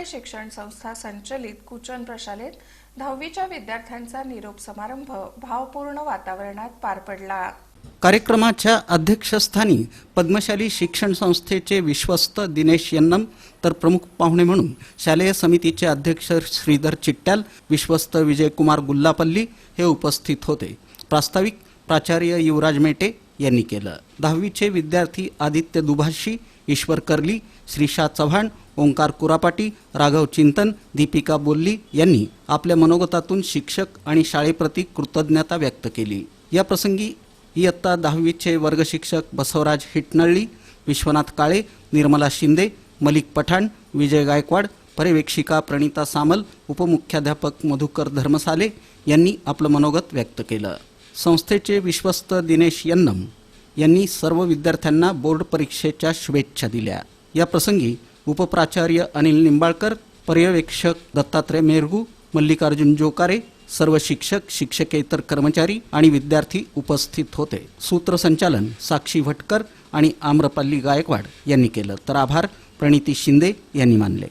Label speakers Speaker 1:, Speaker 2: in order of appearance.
Speaker 1: पद्मशाली शिक्षण संस्था संचलित कुचन प्रशालेत दहावीच्या विद्यार्थ्यांचा निरोप समारंभ भावपूर्ण वातावरणात पार पडला.
Speaker 2: कार्यक्रमाच्या अध्यक्षस्थानी पद्मशाली शिक्षण संस्थेचे विश्वस्त दिनेश यन्नम तर प्रमुख पाहुणे म्हणून शालेय समितीचे अध्यक्ष श्रीधर चिट्ट्याल विश्वस्त विजयकुमार गुल्लापल्ली हे उपस्थित होते. प्रास्ताविक प्राचार्य युवराज मेटे यांनी केलं. दहावीचे विद्यार्थी आदित्य दुभाषी ईश्वर कर्ली श्रीशा चव्हाण ओंकार कुरापाटी राघव चिंतन दीपिका बोल्ली यांनी आपल्या मनोगतातून शिक्षक आणि शाळेप्रती कृतज्ञता व्यक्त केली. या प्रसंगी इयत्ता दहावीचे वर्गशिक्षक बसवराज हिटनळ्ळी विश्वनाथ काळे निर्मला शिंदे मलिक पठाण विजय गायकवाड पर्यवेक्षिका प्रणिता सामल उपमुख्याध्यापक मधुकर धर्मसाले यांनी आपलं मनोगत व्यक्त केलं. संस्थेचे विश्वस्त दिनेश यन्नम यांनी सर्व विद्यार्थ्यांना बोर्ड परीक्षेच्या शुभेच्छा दिल्या. या प्रसंगी उपप्राचार्य अनिल निंबाळकर पर्यवेक्षक दत्तात्रय मेरगू मल्लिकार्जुन जोकारे सर्व शिक्षक शिक्षकेतर कर्मचारी आणि विद्यार्थी उपस्थित होते. सूत्रसंचालन साक्षी भटकर आणि आम्रपल्ली गायकवाड यांनी केलं. तर आभार प्रणिती शिंदे यांनी मानले.